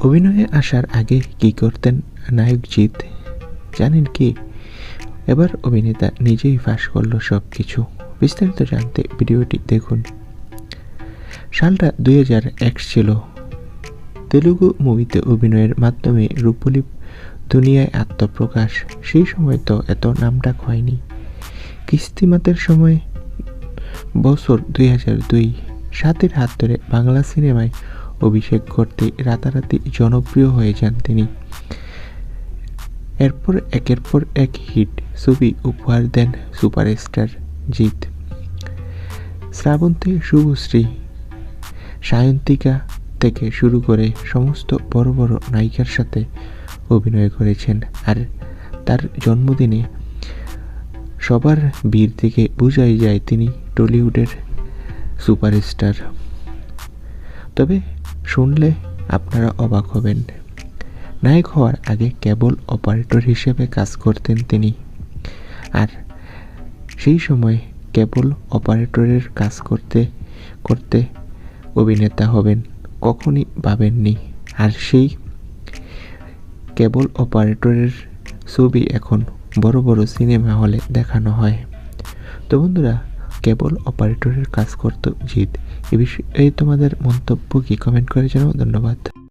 অভিনয়ে আসার আগে কি করতেন নায়ক জিৎ? জানেন কি? এবার অভিনেতা নিজেই ফাঁস করল সব কিছু বিস্তারিত জানতে ভিডিওটি দেখুন। সালটা দুই হাজার এক ছিল। তেলুগু মুভিতে অভিনয়ের মাধ্যমে রূপলী দুনিয়ায় আত্মপ্রকাশ। সেই সময় তো এত নামডাক হয়নি। কিস্তিমাতের সময় বছর দুই হাজার দুই। সাতের হাত ধরে বাংলা সিনেমায় অভিষেক করতে রাতারাতি জনপ্রিয় হয়ে যান তিনি। এরপর একের পর এক হিট ছবি উপহার দেন সুপারস্টার জিৎ। শ্রাবন্তী শুভশ্রী, সায়ন্তিকা থেকে শুরু করে সমস্ত বড় বড় নায়িকার সাথে অভিনয় করেছেন আর তার জন্মদিনে সবার বীর থেকে বোঝাই যায় তিনি টলিউডের সুপারস্টার। তবে শুনলে আপনারা অবাক হবেন। নায়ক হওয়ার আগে কেবল অপারেটর হিসেবে কাজ করতেন তিনি। আর সেই সময় কেবল অপারেটরের কাজ করতে করতে অভিনেতা হবেন কখনই ভাবেননি। আর সেই কেবল অপারেটরের ছবি এখন বড় বড় সিনেমা হলে দেখানো হয়। তো বন্ধুরা কেবল অপারেটরের কাজ করতো জিৎ। এ বিষয়ে তোমাদের মন্তব্য কি? কমেন্ট করে জানাও। ধন্যবাদ।